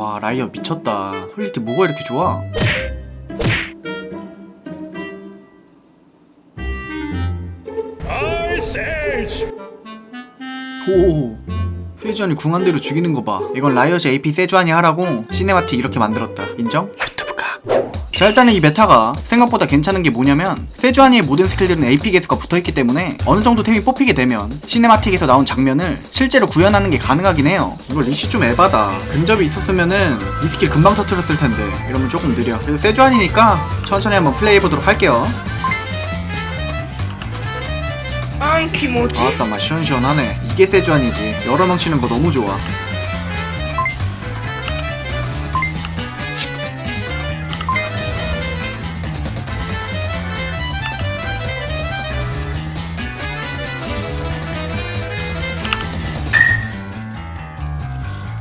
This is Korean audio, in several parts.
와 라이어 미쳤다. 퀄리티 뭐가 이렇게 좋아? 오 세주안이 궁한대로 죽이는 거 봐. 이건 라이엇이 AP 세주안이 하라고. 시네마틱 이렇게 만들었다. 인정? 자, 일단은 이 메타가 생각보다 괜찮은 게 뭐냐면 세주아니의 모든 스킬들은 AP 개수가 붙어있기 때문에 어느 정도 템이 뽑히게 되면 시네마틱에서 나온 장면을 실제로 구현하는 게 가능하긴 해요. 이거 리시 좀 에바다. 근접이 있었으면은 이 스킬 금방 터트렸을 텐데 이러면 조금 느려. 그래도 세주아니니까 천천히 한번 플레이해보도록 할게요. 안 키모지. 아따 맛 시원시원하네. 이게 세주안이지. 여러 명 치는 거 너무 좋아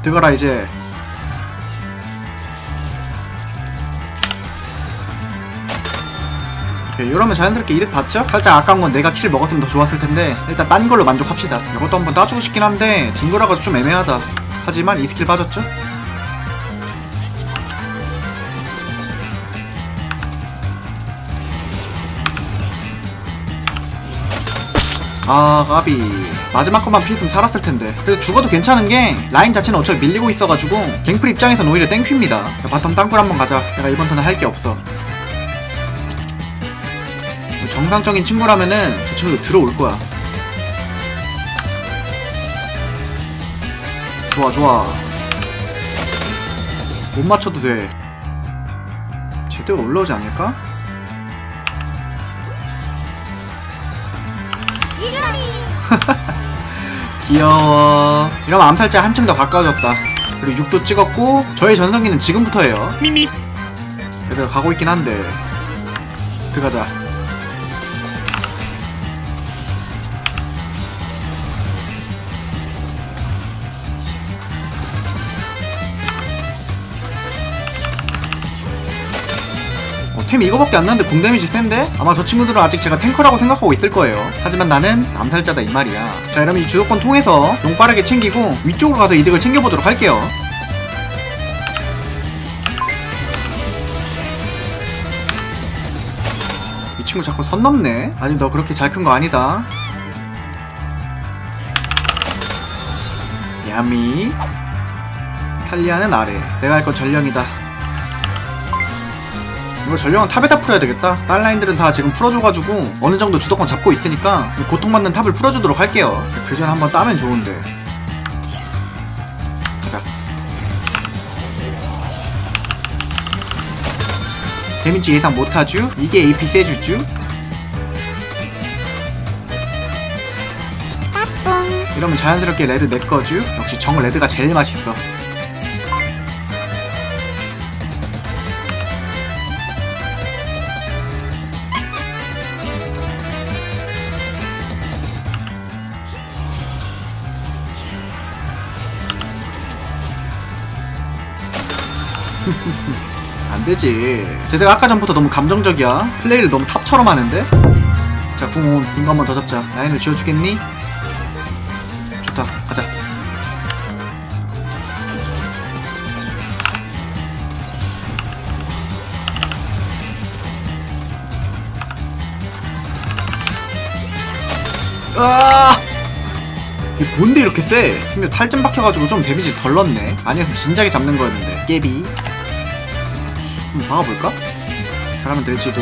들어가라 이제 오케이 이러면 자연스럽게 이득 봤죠? 살짝 아까운 건 내가 킬 먹었으면 더 좋았을 텐데 일단 딴 걸로 만족합시다 이것도 한번 따주고 싶긴 한데 딩거라가 좀 애매하다 하지만 이 스킬 빠졌죠? 아 까비 마지막 것만 피했으면 살았을 텐데 그래도 죽어도 괜찮은 게 라인 자체는 어차피 밀리고 있어가지고 갱플 입장에선 오히려 땡큐입니다 바텀 땅굴 한번 가자 내가 이번 턴은 할게 없어 정상적인 친구라면은 저 친구도 들어올 거야. 좋아, 좋아. 못 맞춰도 돼. 제대로 올라오지 않을까? 귀여워. 이러면 암살자 한층 더 가까워졌다. 그리고 6도 찍었고, 저의 전성기는 지금부터예요. 미미 얘들 가고 있긴 한데. 들어가자. 템이 이거밖에 안 나는데 궁 데미지 센데? 아마 저 친구들은 아직 제가 탱커라고 생각하고 있을 거예요. 하지만 나는 암살자다 이 말이야. 자, 그럼 이 주도권 통해서 용 빠르게 챙기고 위쪽으로 가서 이득을 챙겨보도록 할게요. 이 친구 자꾸 선 넘네? 아니 너 그렇게 잘 큰 거 아니다. 야미. 탈리아는 아래. 내가 할 건 전령이다. 이거 전령은 탑에다 풀어야 되겠다. 딴 라인들은 다 지금 풀어줘가지고 어느 정도 주도권 잡고 있으니까 이 고통받는 탑을 풀어주도록 할게요. 그 전에 한번 따면 좋은데. 가자. 데미지 예상 못하죠? 이게 AP 세주죠? 이러면 자연스럽게 레드 내 거죠? 역시 정 레드가 제일 맛있어. 안 되지. 제가 아까 전부터 너무 감정적이야. 플레이를 너무 탑처럼 하는데? 자, 궁온. 빙거 한번 더 잡자. 라인을 지어주겠니? 좋다. 가자. 아! 뭔데 이렇게 세? 심지어 탈점 박혀가지고 좀 데미지 덜 넣네. 아니었으면 진작에 잡는 거였는데. 깨비. 한번 박아볼까? 잘하면 될지도.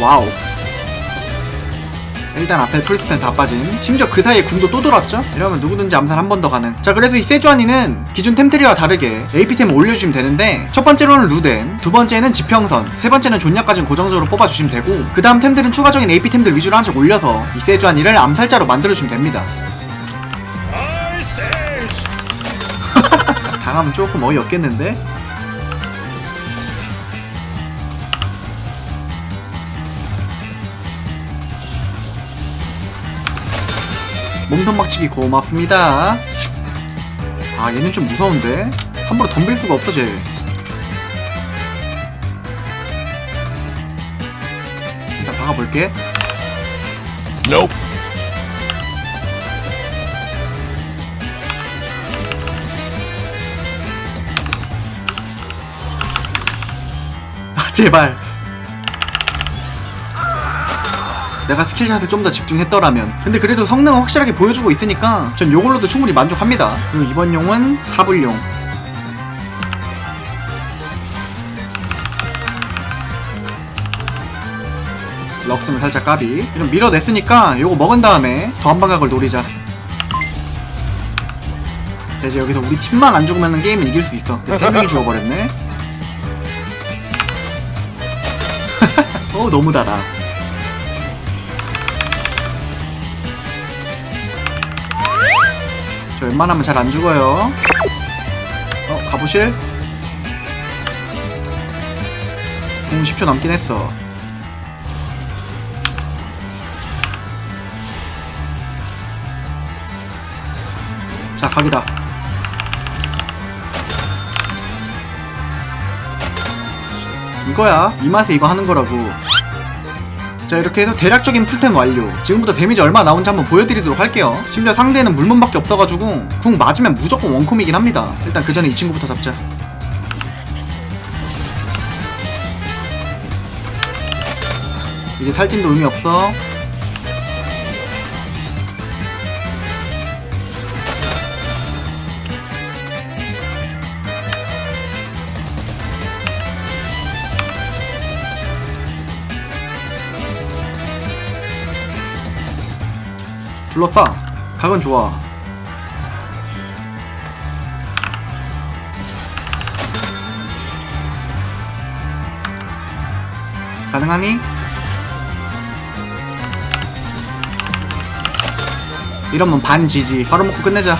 와우. 일단 앞에 풀스텐 다 빠진 심지어 그 사이에 궁도 또 돌았죠? 이러면 누구든지 암살 한 번 더 가능 자 그래서 이 세주안이는 기존 템트리와 다르게 AP템을 올려주시면 되는데 첫 번째로는 루덴 두 번째는 지평선 세 번째는 존약까지는 고정적으로 뽑아주시면 되고 그 다음 템들은 추가적인 AP템들 위주로 한씩 올려서 이 세주안이를 암살자로 만들어주시면 됩니다 당하면 조금 어이없겠는데? 몸통박치기 고맙습니다. 아 얘는 좀 무서운데? 함부로 덤빌 수가 없어 쟤. 일단 박아볼게. Nope. 아 제발. 내가 스킬샷에 좀 더 집중했더라면. 근데 그래도 성능은 확실하게 보여주고 있으니까 전 요걸로도 충분히 만족합니다. 그리고 이번 용은 사불용. 럭스는 살짝 까비. 좀 밀어냈으니까 요거 먹은 다음에 더한 방각을 노리자. 자 이제 여기서 우리 팀만 안 죽으면 게임은 이길 수 있어. 근데 세 명이 죽어버렸네. 어 너무 달아 저 웬만하면 잘 안 죽어요. 어 가보실? 공 10초 남긴 했어. 자 각이다. 이거야. 이 맛에 이거 하는 거라고 자 이렇게 해서 대략적인 풀템 완료. 지금부터 데미지 얼마 나온지 한번 보여드리도록 할게요. 심지어 상대는 물문밖에 없어가지고 궁 맞으면 무조건 원콤이긴 합니다. 일단 그 전에 이 친구부터 잡자. 이제 탈진도 의미 없어 둘러싸 각은 좋아 가능하니? 이러면 반 지지 바로 먹고 끝내자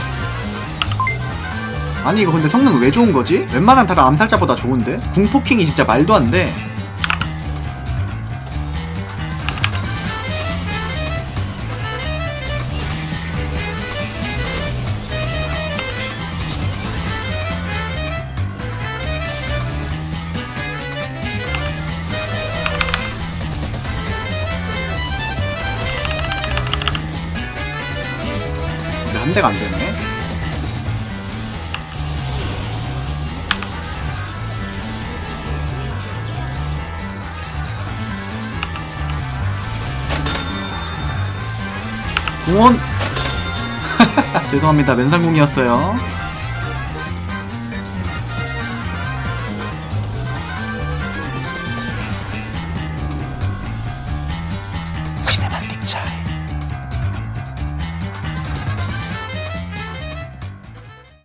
아니 이거 근데 성능 왜 좋은 거지? 웬만한 다른 암살자보다 좋은데? 궁포킹이 진짜 말도 안돼 대가 안 되네. 궁원 죄송합니다. 맨상궁이었어요.